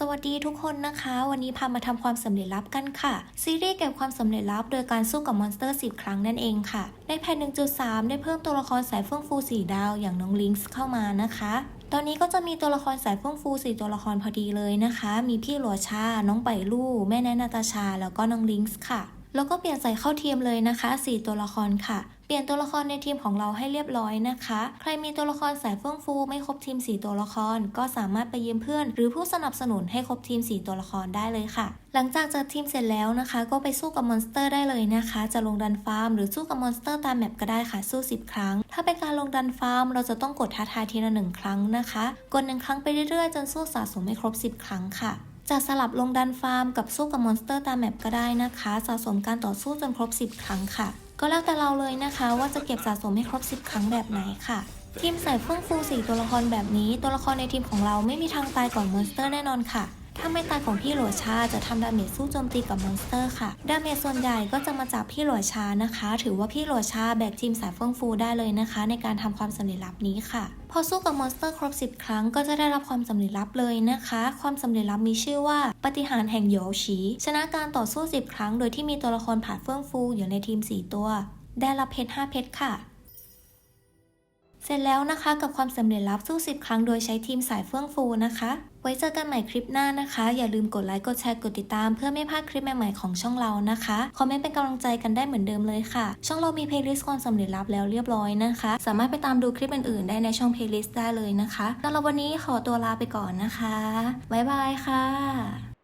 สวัสดีทุกคนนะคะ วันนี้พามาทำความสำเร็จลับกันค่ะ ซีรีส์เก็บความสำเร็จลับ โดยการสู้กับมอนสเตอร์ 10 ครั้งนั่นเองค่ะ ในแพท1.3 ได้เพิ่มตัวละครสายเฟื่องฟูสีดาวอย่างน้องลิงซ์เข้ามานะคะ ตอนนี้ก็จะมีตัวละครสายเฟื่องฟูสี่ตัวละครพอดีเลยนะคะ มีพี่หลัวชา น้องไปลู่ แม่แนนนาตาชา แล้วก็น้องลิงซ์ค่ะ แล้วก็เปลี่ยนใส่เข้าทีมเลยนะคะ 4 ตัวละครค่ะ เปลี่ยนตัวละครในทีมของเราให้เรียบร้อยนะคะ ใครมีตัวละครสายเฟื่องฟูไม่ครบทีม 4 ตัวละคร ก็สามารถไปยืมเพื่อน หรือผู้สนับสนุนให้ครบทีม 4 ตัวละครได้เลยค่ะ หลังจากจัดทีมเสร็จแล้วนะคะ ก็ไปสู้กับมอนสเตอร์ได้เลยนะคะ จะลงดันฟาร์มหรือสู้กับมอนสเตอร์ตามแมปก็ได้ค่ะสู้ 10 ครั้ง ถ้าเป็นการลงดันฟาร์ม เราจะต้องกดท้าทายทีละหนึ่งครั้งนะคะ กดหนึ่งครั้งไปเรื่อยๆจนสู้สะสมให้ครบ 10 ครั้งค่ะ จะสลับลงดันฟาร์มกับสู้กับมอนสเตอร์ตามแมปก็ได้นะคะ สะสมการต่อสู้จนครบ 10 ครั้งค่ะ ก็แล้วแต่เราเลยนะคะ ว่าจะเก็บสะสมให้ครบ 10 ครั้งแบบไหนค่ะทีมใส่เฟื่องฟู4ตัวละครแบบนี้ ตัวละครในทีมของเราไม่มีทางตายก่อนมอนสเตอร์แน่นอนค่ะ ถ้าไม่ตายของพี่หลัวชาจะทำดาเมจสู้โจมตีกับมอนสเตอร์ค่ะ ดาเมจส่วนใหญ่ก็จะมาจากพี่หลัวชานะคะ ถือว่าพี่หลัวชาแบกทีมสายเฟื่องฟูได้เลยนะคะ ในการทำความสำเร็จลับนี้ค่ะ พอสู้กับมอนสเตอร์ครบ 10 ครั้งก็จะได้รับความสำเร็จลับเลยนะคะ ความสำเร็จลับมีชื่อว่า ปฏิหารแห่งโยชีชนะการต่อสู้ 10 ครั้ง โดยที่มีตัวละครผ่านเฟื่องฟูอยู่ในทีม 4 ตัว ได้รับเพชร5เพชรค่ะ เสร็จแล้วนะคะกับความสำเร็จลับสู้ 10 ครั้งโดยใช้ทีมสายเฟื่องฟูนะคะ ไว้เจอกันใหม่คลิปหน้านะคะ อย่าลืมกดไลค์กดแชร์กดติดตาม เพื่อไม่พลาดคลิปใหม่ๆของช่องเรานะคะ คอมเมนต์เป็นกำลังใจกันได้เหมือนเดิมเลยค่ะ ช่องเรามีเพลย์ลิสต์ความสำเร็จลับแล้วเรียบร้อยนะคะ สามารถไปตามดูคลิปอื่นๆได้ในช่องเพลย์ลิสต์ได้เลยนะคะสำหรับวันนี้ขอตัวลาไปก่อนนะคะบ๊ายบายค่ะ